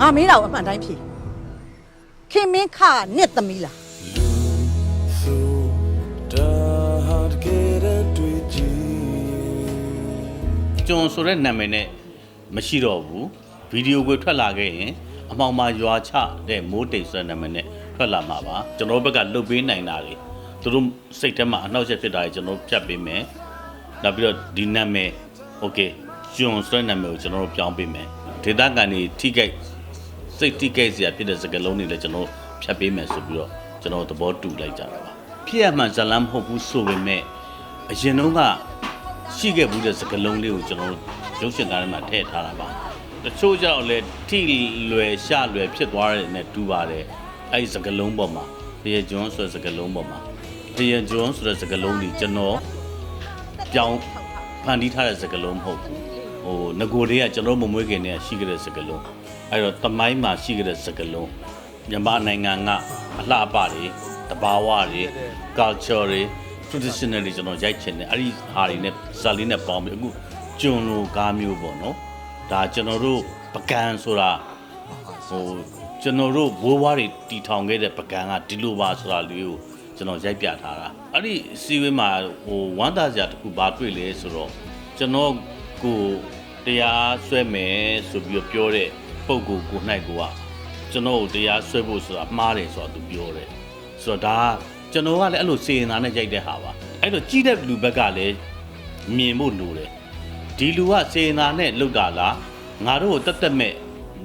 ငါမေးတာကိုအမှန်တိုင်းဖြေခင်မင်းခါနစ်သမီးလား So dark get a twitchy ကျွန်ဆိုတဲ့နာမည်နဲ့မရှိတော့ဘူးဗီဒီယိုကိုထွက်လာခဲ့ရင်အမောင်မာရွာချတဲ့မိုးတိတ်ဆိုတဲ့နာမည်နဲ့ထွက်လာမှာပါကျွန်တော်ဘက်ကလုတ်ပေးနိုင်တာတွေသူတို့စိတ်ထဲမှာအနှောက်အယှက်ဖြစ်တာတွေကျွန်တော်ဖြတ်ပေးမယ်နောက်ပြီးတော့ဒီနာမည်โอเคကျွန်ဆိုတဲ့နာမည်ကိုကျွန်တော်တို့ပြောင်းပေးမယ်ဒေတာကန်တွေထိခိုက် စိတ်ထိခိုက်စရာဖြစ်တဲ့စကားလုံးတွေလည်းကျွန်တော်ဖြတ်ပေးမယ်ဆိုပြီးတော့ကျွန်တော်သဘောတူလိုက်ကြတာပါဖြစ်ရမှန်ဇလန်းမဟုတ်ဘူးဆိုပေမဲ့အရင်တုန်းကရှိခဲ့ဘူးတဲ့စကလုံးလေးကိုကျွန်တော်တို့ရုပ်ရှင်ကားထဲမှာထည့်ထားတာပါတချို့ကျတော့လေထိလွယ်ရှလွယ်ဖြစ်သွားတယ်နဲ့တူပါတယ်အဲ့ဒီစကလုံးပေါ်မှာတရကျွန်းဆိုတဲ့စကလုံးပေါ်မှာတရကျွန်းဆိုတဲ့စကလုံးကြီးကျွန်တော်ပြောင်းဖန်တီးထားတဲ့စကလုံးမဟုတ်ဘူး ဟိုငကိုလေးကကျွန်တော်မမွေးခင်တည်းကရှိခဲ့တဲ့စကလုံးအဲ့တော့တမိုင်းမှာရှိခဲ့တဲ့စကလုံးမြန်မာနိုင်ငံကအလှအပတွေတဘာဝတွေ culture တွေ traditional တွေကျွန်တော်ရိုက်ချင်တယ်အဲ့ဒီဟာတွေနဲ့ဇာတ်လေးနဲ့ပေါင်းပြီးအခုကျွန်းလိုကားမျိုးပေါ့နော်ဒါကျွန်တော်တို့ပကံဆိုတာဟိုကျွန်တော်တို့ဘိုးဘွားတွေတီထောင်ခဲ့တဲ့ပကံကဒီလိုပါဆိုတာလေးကိုကျွန်တော်ရိုက်ပြထားတာအဲ့ဒီစီဝေးမှာဟိုဝမ်းသာစရာတစ်ခုဘာတွေ့လဲဆိုတော့ကျွန်တော်ကို တရားစွဲမယ်ဆိုပြီးတော့ပြောတဲ့ပုံကိုကို၌ကိုကကျွန်တော်ကိုတရားစွဲဖို့ဆိုတာမှားတယ်ဆိုတာသူပြောတယ်ဆိုတော့ဒါကကျွန်တော်ကလည်းအဲ့လိုစေရင်သားနဲ့ရိုက်တဲ့ဟာပါအဲ့တော့ကြီးတဲ့လူဘက်ကလည်းမြင်ဖို့လိုတယ်ဒီလူကစေရင်သားနဲ့လောက်တာလားငါတို့ကိုတက်တက်မဲ့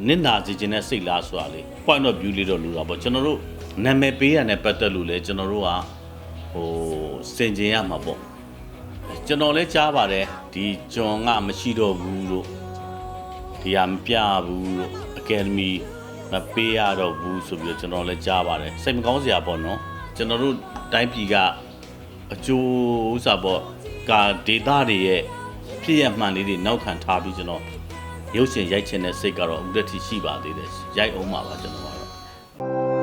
နစ်နာစေခြင်းနဲ့စိတ်လားဆိုတာလေ point of view လေးတော့လူတာပေါ့ကျွန်တော်တို့နာမည်ပေးရတဲ့ပတ်သက်လို့လဲကျွန်တော်တို့ကဟိုစင်ကျင်ရမှာပေါ့ ကျွန်တော်လည်းကြားပါတယ်ဒီဂျွန်ကမရှိတော့ဘူးလို့ဒီဟာမပြဘူးလို့အကယ်ဒမီမပေးရတော့ဘူးဆိုပြီးတော့ကျွန်တော်လည်းကြားပါတယ်စိတ်မကောင်းစရာပေါ့နော်ကျွန်တော်တို့တိုင်းပြည်ကအကျိုးဥစ္စာပေါ့ကာဒေတာတွေရဲ့ဖြစ်ရမှန်လေးတွေနောက်ခံထားပြီးကျွန်တော်ရုပ်ရှင်ရိုက်ချင်တဲ့စိတ်ကတော့အခုတည်းထိရှိပါသေးတယ်ရိုက်အောင်ပါပါကျွန်တော်ပါ